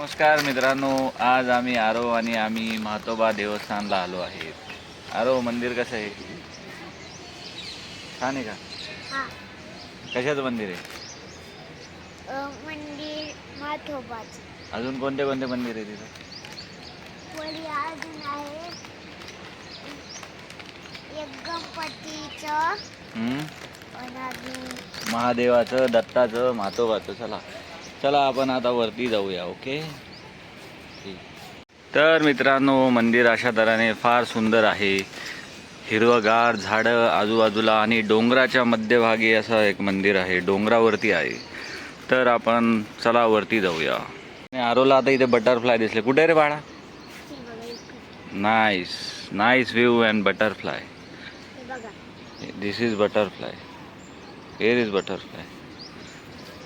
नमस्कार मित्रांनो आज आम्ही आरो आणि आम्ही म्हातोबा देवस्थानला आलो आहे आरो मंदिर कसं आहे? छान आहे का? हा. कशाचं मंदिर आहे? अ, मंदिर माथोबाचं अजून कोणते कोणते मंदिर आहे तिथं? वरी अजून आहे. एक गणपतीचं हम्म? आणि अजून महादेवाचं दत्ताचं म्हातोबाचं चला. चला आपण आता वरती जाऊया ओके. तर मित्रांनो मंदिर अशा तऱ्हेने फार सुंदर आहे. हिरवगार झाडं आजूबाजूला आणि डोंगराच्या मध्यभागी असं एक मंदिर आहे डोंगरावरती आहे. तर आपण चला वरती जाऊया. आणि आरोला आता इथे बटरफ्लाय दिसले. कुठे रे बाळा? हे. Nice nice view and butterfly हे बघा. This is butterfly. Where is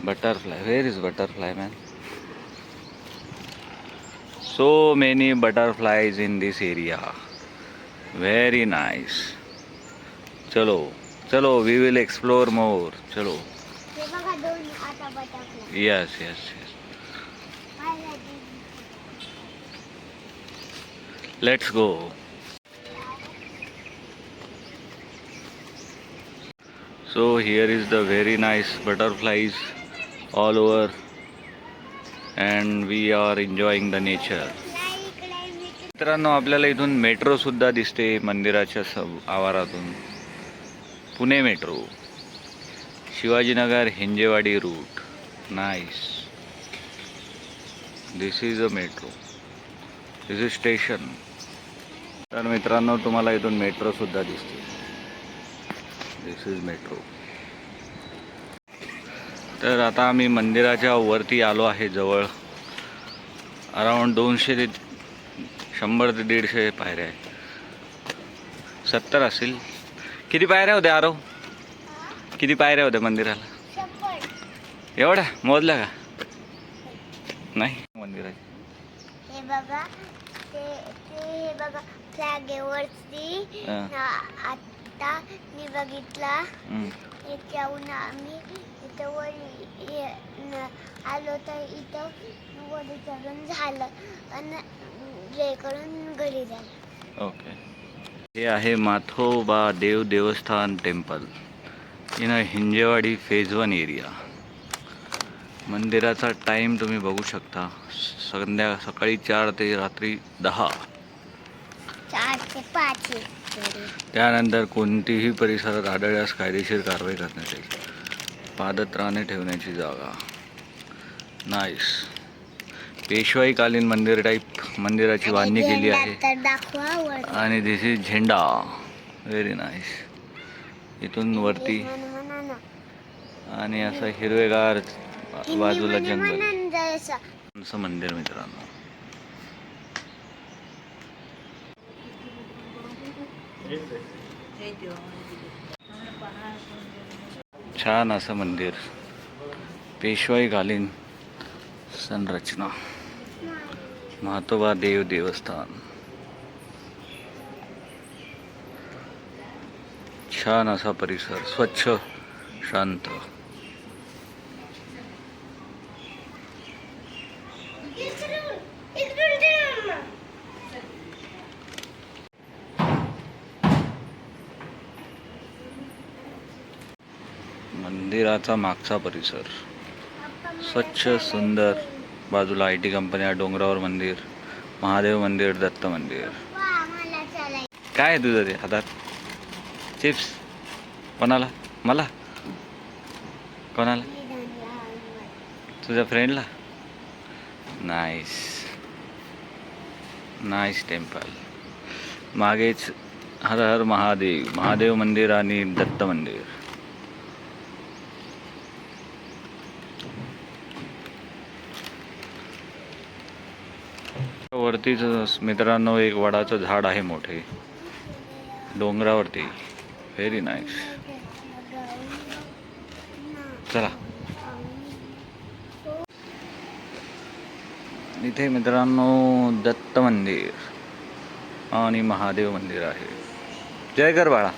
butterfly. Where is butterfly man? So many butterflies in this area. Very nice. Chalo chalo we will explore more. Chalo. Yes yes yes. Let's go. So here is the very nice butterflies. All over and we are enjoying the nature. मित्रांनो आपल्याला इथून metro सुद्धा दिसते मंदिराच्या सब आवारातून. Pune metro Shivajinagar Hinjewadi route nice this is a metro this is station तर मित्रांनो तुम्हाला इथून मेट्रो सुद्धा दिसते. दिस इज मेट्रो तर आता आम्ही मंदिराच्या वरती आलो आहे जवळ. अराऊंड दोनशे ते शंभर ते दीडशे पायऱ्या आहे सत्तर असतील किती पायऱ्या होत्या आरो किती पायऱ्या होत्या मंदिराला? एवढ्या? मोजल्या का? नाही. मंदिराची. हे बघा. ते बघा. हा. आता मी बघितला. याच्याहून आम्ही इथं वर आलो तर इथं वर चढून झालं. आणि करून घरी झालं. ओके. हे आहे माथोबा देव देवस्थान temple. In a Hinjewadi phase one area. मंदिराचा टाईम तुम्ही बघू शकता. संध्या सकाळी चार ते रात्री दहा. त्यानंतर कोणतीही परिसरात आढळल्यास कायदेशीर कारवाई करण्यात येईल. पादत्राणे ठेवण्याची जागा. नाईस. पेशवाईकालीन मंदिर टाईप मंदिराची बांधणी केली आहे. आणि दिस इज झेंडा. व्हेरी नाईस इथून वरती. आणि असं हिरवेगार बाजूला हिंदीमध्ये जंगल. असं मंदिर मित्रांनो. छान असं मंदिर. पेशवाई घालीन संरचना. महातोबा देव देवस्थान. छान असा परिसर स्वच्छ शांत. मंदिराचा मागचा परिसर. स्वच्छ सुंदर बाजूला आय टी कंपन्या डोंगरावर मंदिर महादेव मंदिर दत्त मंदिर. काय आहे तुझं ते हातात? चिप्स? कोणाला? मला? कोणाला? तुझ्या फ्रेंडला नाईस नाईस टेम्पल मागेच हर हर महादेव महादेव मंदिर आणि दत्त मंदिर. वरतीच मित्रांनो एक वडाचं झाड आहे मोठे. डोंगरावरती. व्हेरी नाईस चला. इथे मित्रांनो दत्त मंदिर आणि महादेव मंदिर आहे. जय कर बाळा.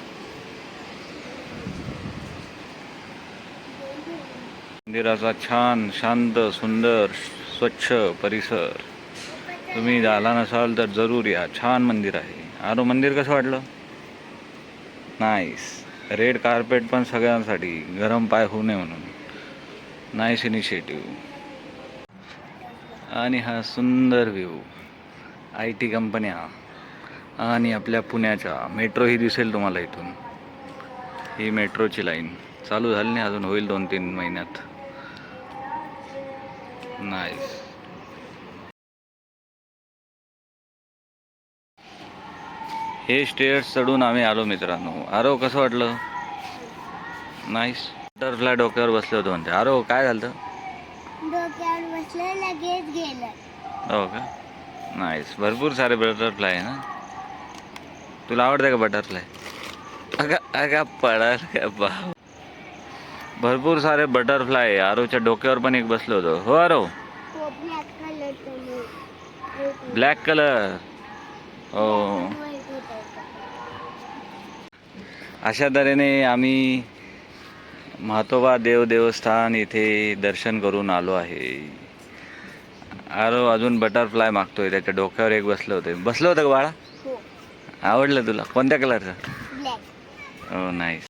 मंदिराचा छान शांत सुंदर स्वच्छ परिसर. तुम्ही झाला नसाल तर जरूर या. छान मंदिर आहे. आरो मंदिर कसं वाटलं? नाईस रेड कार्पेट पण सगळ्यांसाठी. गरम पाय होऊ नये म्हणून. नाईस इनिशिएटिव्ह आणि हा सुंदर व्ह्यू आय टी कंपन्या आणि आपल्या पुण्याच्या. मेट्रो ही दिसेल तुम्हाला इथून. ही मेट्रोची लाईन चालू झाली नाही अजून. होईल दोन तीन महिन्यात. नाईस हे स्टेअर्स चढून आम्ही आलो मित्रांनो. आरो कसं वाटलं? नाईस बटरफ्लाय डोक्यावर बसले होते म्हणते. आरो काय झालं डोक्यावर बसलं लगेच गेलं. हो का? नाईस भरपूर सारे बटरफ्लाय आहे ना? तुला आवडते का बटरफ्लाय अगा अगा पडाल का बा भरपूर सारे बटरफ्लाय आहे आरोच्या डोक्यावर पण एक बसलं होतं. हो आरो ब्लॅक कलर हो. अशा तऱ्हेने आम्ही म्हातोबा देव देवस्थान इथे दर्शन करून आलो आहे. आरो अजून बटरफ्लाय मागतोय त्याच्या डोक्यावर एक बसलं होतं. बसलं होतं का बाळा? हो. आवडलं तुला? कोणत्या कलरचं हो नाईस